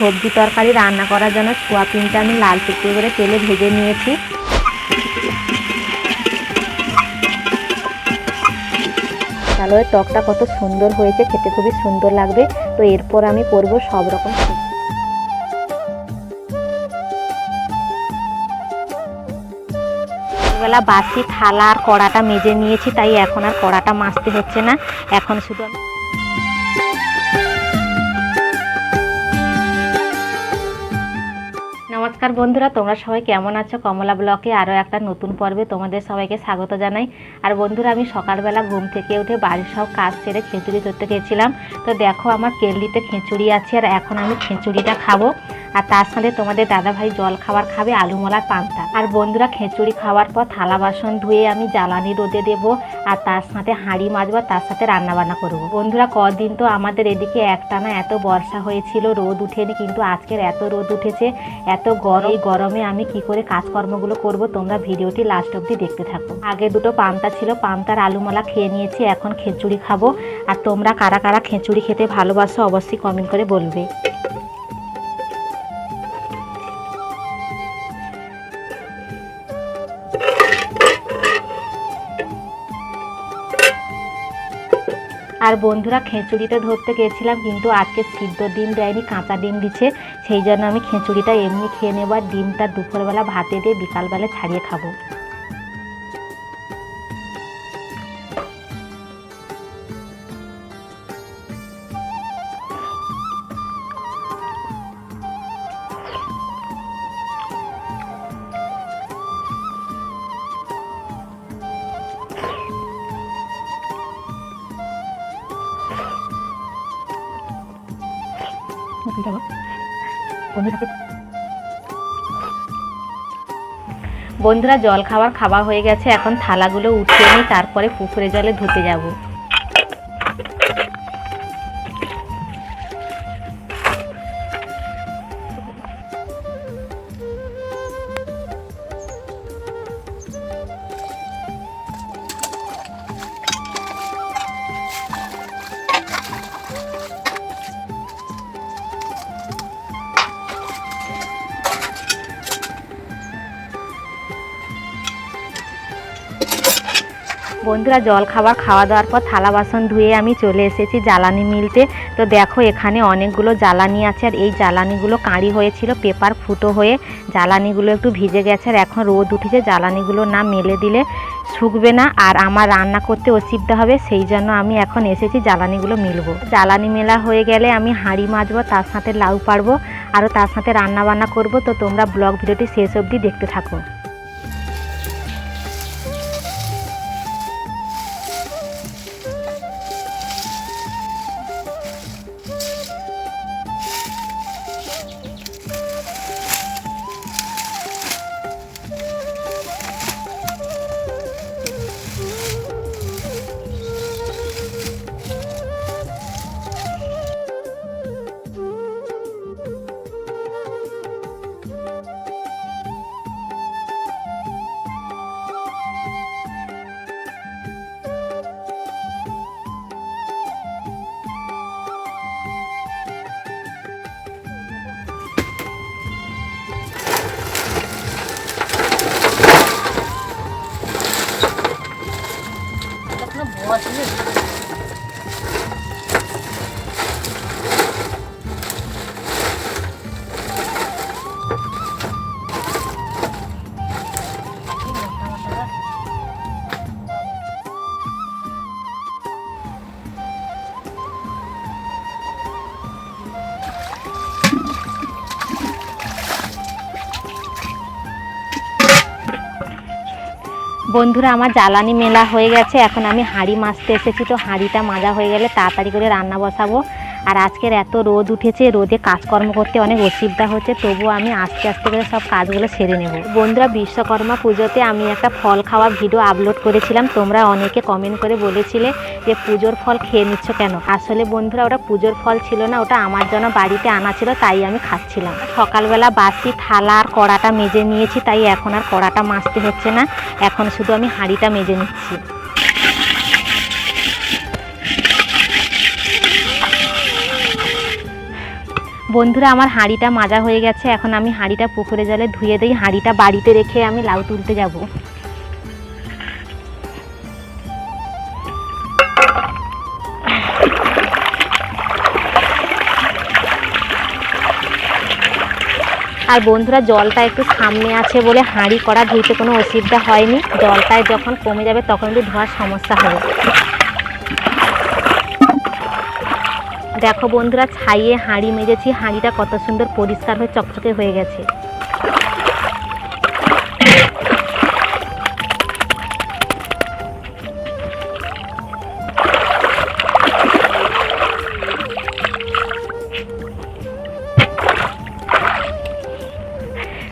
সবজি তরকারি রান্না করার জন্য সোয়াবিনটা আমি লাল টুকরো করে তেলে ভেজে নিয়েছি। তাহলে টকটা কত সুন্দর হয়েছে, খেতে খুবই সুন্দর লাগবে। তো এরপর আমি করব সব রকম। বেলা বাসি, থালা আর কড়াটা মেজে নিয়েছি, তাই এখন আর কড়াটা মাজতে হচ্ছে না। এখন শুধু আমি নমস্কার বন্ধুরা, তোমরা সবাই কেমন আছো? কমলা ব্লকে আরও একটা নতুন পর্বে তোমাদের সবাইকে স্বাগত জানাই। আর বন্ধুরা, আমি সকালবেলা ঘুম থেকে উঠে বাড়ির সব কাজ সেরে খিচুড়ি ধরতে গেছিলাম। তো দেখো, আমার কেল্লিতে খিচুড়ি আছে আর এখন আমি খিচুড়িটা খাব। আর তার সাথে তোমাদের দাদাভাই জল খাবার খাবে, আলু মলার পান্তা। আর বন্ধুরা, খিচুড়ি খাওয়ার পর থালা বাসন ধুয়ে আমি জ্বালানি রোদে দেব, আর তার সাথে হাঁড়ি মাজবো তার সাথে রান্না বান্না করব। বন্ধুরা, কদিন তো আমাদের এদিকে একটানা এত বর্ষা হয়েছিল, রোদ উঠেনি, কিন্তু আজকের এত রোদ উঠেছে, এত গরম। গরমে আমি কি করে কাজকর্মগুলো করব, তোমরা ভিডিওটি লাস্ট অবধি দেখতে থাকো। আগে দুটো পান্তা ছিল, পান্তার আলুমলা খেয়ে নিয়েছি, এখন খিচুড়ি খাব। আর তোমরা কারা কারা খিচুড়ি খেতে ভালোবাসো, অবশ্যই কমেন্ট করে বলবে। আর বন্ধুরা খেঁচুড়িটা ধরতে গেছিলাম, কিন্তু আজকে সিদ্ধ ডিম দেয়নি, কাঁচা ডিম দিচ্ছে। সেই জন্য আমি খেঁচুড়িটা এমনি খেয়ে নেব আর ডিমটা দুপুরবেলা ভাতে দিয়ে বিকালবেলা ছাড়িয়ে খাব। বন্ধুরা, জল খাবার খাওয়া হয়ে গেছে। এখন থালাগুলো উঠিয়ে নিই তারপরে পুকুরে জলে ধুতে যাব। বন্ধুরা জল খাবার খাওয়া দাওয়ার পর থালা বাসন ধুয়ে আমি চলে এসেছি জ্বালানি মিলতে। তো দেখো এখানে অনেকগুলো জ্বালানি আছে আর এই জ্বালানিগুলো কাঁড়ি হয়েছিল, পেপার ফুটো হয়ে জ্বালানিগুলো একটু ভিজে গেছে আর এখন রোদ উঠেছে, জ্বালানিগুলো না মেলে দিলে শুকবে না আর আমার রান্না করতে অসুবিধা হবে, সেই জন্য আমি এখন এসেছি জ্বালানিগুলো মিলবো। জ্বালানি মেলা হয়ে গেলে আমি হাঁড়ি মাজবো, তার সাথে লাউ পারব আরও তার সাথে রান্না বান্না করব। তো তোমরা ব্লগ ভিডিওটি শেষ অবধি দেখতে থাকো। বন্ধুরা, আমার জ্বালানি মেলা হয়ে গেছে। এখন আমি হাঁড়ি মাজতে এসেছি, তো হাঁড়িটা মাজা হয়ে গেলে তাড়াতাড়ি করে রান্না বসাবো। আর আজকের এত রোদ উঠেছে, রোদে কাজকর্ম করতে অনেক অসুবিধা হচ্ছে, তবুও আমি আস্তে আস্তে করে সব কাজগুলো সেরে নেব। বন্ধুরা, বিশ্বকর্মা পুজোতে আমি একটা ফল খাওয়া ভিডিও আপলোড করেছিলাম, তোমরা অনেকে কমেন্ট করে বলেছিলে যে পুজোর ফল খেয়ে নিচ্ছ কেন? আসলে বন্ধুরা, ওটা পুজোর ফল ছিল না, ওটা আমার জন্য বাড়িতে আনা ছিল, তাই আমি খাচ্ছিলাম। সকালবেলা বাসি, থালা আর কড়াটা মেজে নিয়েছি, তাই এখন আর কড়াটা মাজতে হচ্ছে না, এখন শুধু আমি হাঁড়িটা মেজে নিচ্ছি। বন্ধুরা, আমার হাঁড়িটা মাজা হয়ে গেছে। এখন আমি হাঁড়িটা পুকুরে জলে ধুয়ে দিই। হাঁড়িটা বাড়িতে রেখে আমি লাউ তুলতে যাব। আর বন্ধুরা, জলটা একটু সামনে আছে বলে হাঁড়ি করা ধুইতে কোনো অসুবিধা হয়নি। জলটায় যখন কমে যাবে, তখন একটু ধোয়ার সমস্যা হবে। দেখো বন্ধুরা, ছাইয়ে হাঁড়ি মেজেছি। হাঁড়িটা কত সুন্দর পরিষ্কার হয়ে চকচকে হয়ে গেছে।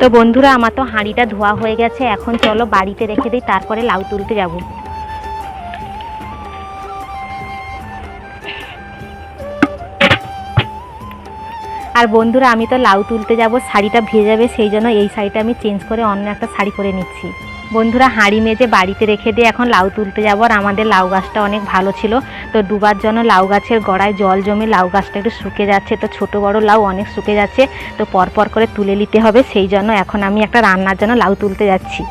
তো বন্ধুরা, আমার তো হাঁড়িটা ধোয়া হয়ে গেছে। এখন চলো বাড়িতে রেখে দিই, তারপরে লাউ তুলতে যাব। আর বন্ধুরা, আমি তো লাউ তুলতে যাব, শাড়িটা ভিজে যাবে সেই জন্য এই শাড়িটা আমি চেঞ্জ করে অন্য একটা শাড়ি পরে নিচ্ছি। বন্ধুরা, হাঁড়ি মেজে বাড়িতে রেখে দিয়ে এখন লাউ তুলতে যাব আর আমাদের লাউ গাছটা অনেক ভালো ছিল। তো ডুবার জন্য লাউ গাছের গোড়ায় জল জমে লাউ গাছটা একটু শুকে যাচ্ছে। তো ছোট বড় লাউ অনেক শুকে যাচ্ছে। তো পরপর করে তুলে নিতে হবে, সেই জন্য এখন আমি একটা রান্নার জন্য লাউ তুলতে যাচ্ছি।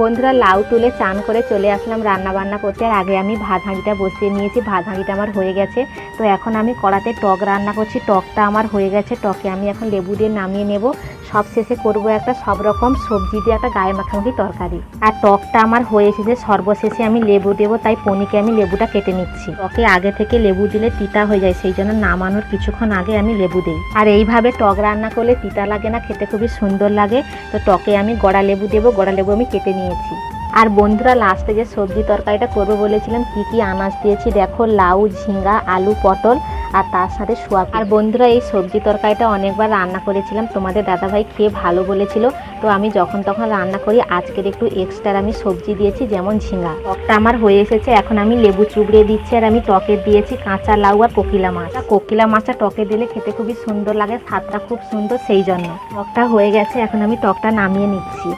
বন্ধুরা লাউ তুলে চান করে চলে আসলাম রান্না বান্না করতে। আর আগে আমি ভাত হাঁড়িটা বসিয়ে নিয়েছি, ভাত হাঁড়িটা আমার হয়ে গেছে। তো এখন আমি কড়াতে টক রান্না করছি, টকটা আমার হয়ে গেছে, টকে আমি এখন লেবু দিয়ে নামিয়ে নেব। সব শেষে করব একটা সব রকম সবজি দিয়ে একটা গায়ে মাখামাখি তরকারি। আর টকটা আমার হয়ে এসেছে, সর্বশেষে আমি লেবু দেবো, তাই পনিকে আমি লেবুটা কেটে নিচ্ছি। টকে আগে থেকে লেবু দিলে তিতা হয়ে যায়, সেই জন্য নামানোর কিছুক্ষণ আগে আমি লেবু দিই। আর এইভাবে টক রান্না করলে তিতা লাগে না, খেতে খুবই সুন্দর লাগে। তো টকে আমি গড়া লেবু দেবো, গড়া লেবু আমি কেটে নিয়েছি। আর বন্ধুরা লাস্টে যে সবজি তরকারিটা করব বলেছিলাম, কি কি আনাজ দিয়েছি দেখো, লাউ, ঝিঙ্গা, আলু, পটল আর তার সাথে সোয়াবিন আর বন্ধুরা, এই সবজি তরকারিটা অনেকবার রান্না করেছিলাম, তোমাদের দাদাভাই খেয়ে ভালো বলেছিল। তো আমি যখন তখন রান্না করি, আজকের একটু এক্সট্রা আমি সবজি দিয়েছি, যেমন ঝিঙ্গা। টকটা আমার হয়ে এসেছে, এখন আমি লেবু চুবড়ে দিচ্ছি আর আমি টকে দিয়েছি কাঁচা লাউ আর কোকিলা মাছ। কোকিলা মাছটা টকে দিলে খেতে খুবই সুন্দর লাগে, স্বাদটা খুব সুন্দর, সেই জন্য। টকটা হয়ে গেছে, এখন আমি টকটা নামিয়ে নিচ্ছি।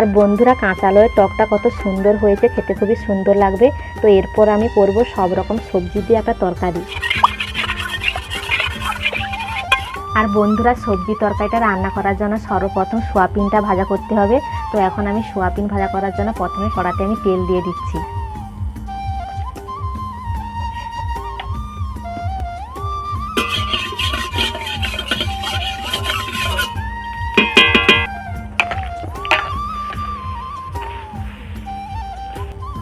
আর বন্ধুরা, কাঁচালয়ের টকটা কত সুন্দর হয়েছে, খেতে খুবই সুন্দর লাগবে। তো এরপর আমি করব সব রকম সবজি দিয়ে একটা তরকারি। আর বন্ধুরা, সবজি তরকারিটা রান্না করার জন্য সর্বপ্রথম সোয়াবিনটা ভাজা করতে হবে। তো এখন আমি সোয়াবিন ভাজা করার জন্য প্রথমে কড়াতে আমি তেল দিয়ে দিচ্ছি।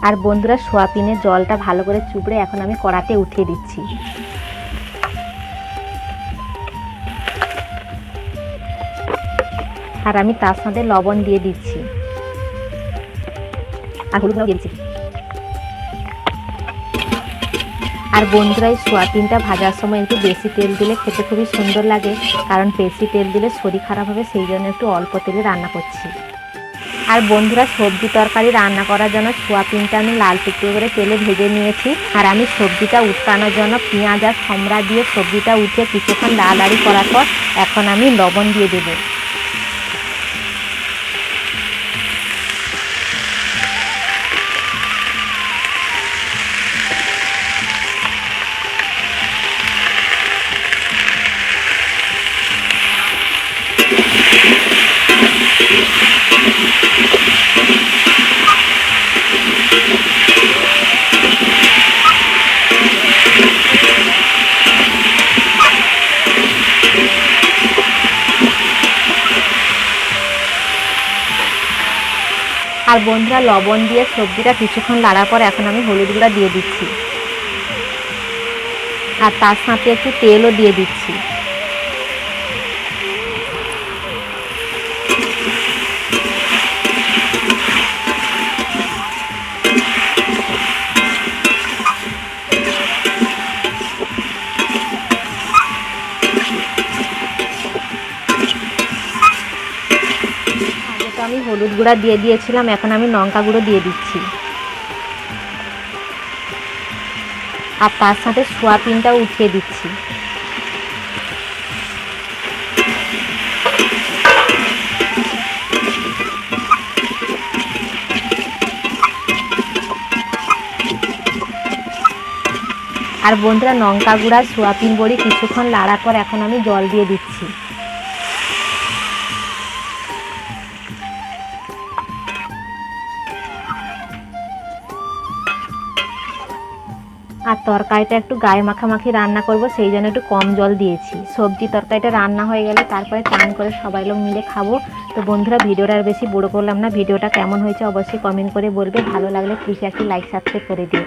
আর বন্ধুরা সোয়াবিনের জলটা ভালো করে চুবড়ে এখন আমি কড়াতে উঠিয়ে দিচ্ছি। আর আমি তার সাথে লবণ দিয়ে দিচ্ছি। আর হলুদ দিয়ে দিচ্ছি। আর বন্ধুরা, এই সোয়াবিনটা ভাজার সময় একটু বেশি তেল দিলে খেতে খুবই সুন্দর লাগে, কারণ বেশি তেল দিলে শরীর খারাপ হবে, সেই জন্য একটু অল্প তেলে রান্না করছি। আর বন্ধুরা, সবজি তরকারি রান্না করার জন্য সোয়াবিনটা আমি লাল টুকরো করে তেলে ভেজে নিয়েছি। আর আমি সবজিটা উৎকানোর জন্য পেঁয়াজ আর সমরা দিয়ে সবজিটা উঠে কিছুক্ষণ লাল আড়ি করার পর এখন আমি লবণ দিয়ে দেবো। আর বন্ধুরা লবণ দিয়ে সবজিটা কিছুক্ষণ লাড়ার পর এখন আমি হলুদ গুঁড়া দিয়ে দিচ্ছি। আর তার সাথে একটু তেলও দিয়ে দিচ্ছি। হলুদ গুঁড়া দিয়ে দিয়েছিলাম, এখন আমি লঙ্কা গুঁড়ো দিয়ে দিচ্ছি। আর তার সাথে সোয়াবিনটাও উঠিয়ে দিচ্ছি। আর বন্ধুরা, লঙ্কা গুঁড়া, সোয়াবিন বড়ি কিছুক্ষণ লাড়ার পর এখন আমি জল দিয়ে দিচ্ছি। আর তরকারিটা একটু গায়ে মাখামাখি রান্না করব, সেই জন্য একটু কম জল দিয়েছি। সবজি তরকারিটা রান্না হয়ে গেলে তারপরে টান করে সবাই লোক মিলে খাব। তো বন্ধুরা, ভিডিওটা আর বেশি বড় করলাম না। ভিডিওটা কেমন হয়েছে অবশ্যই কমেন্ট করে বলবে। ভালো লাগলে প্লিজ একটি লাইক সাবস্ক্রাইব করে দিও।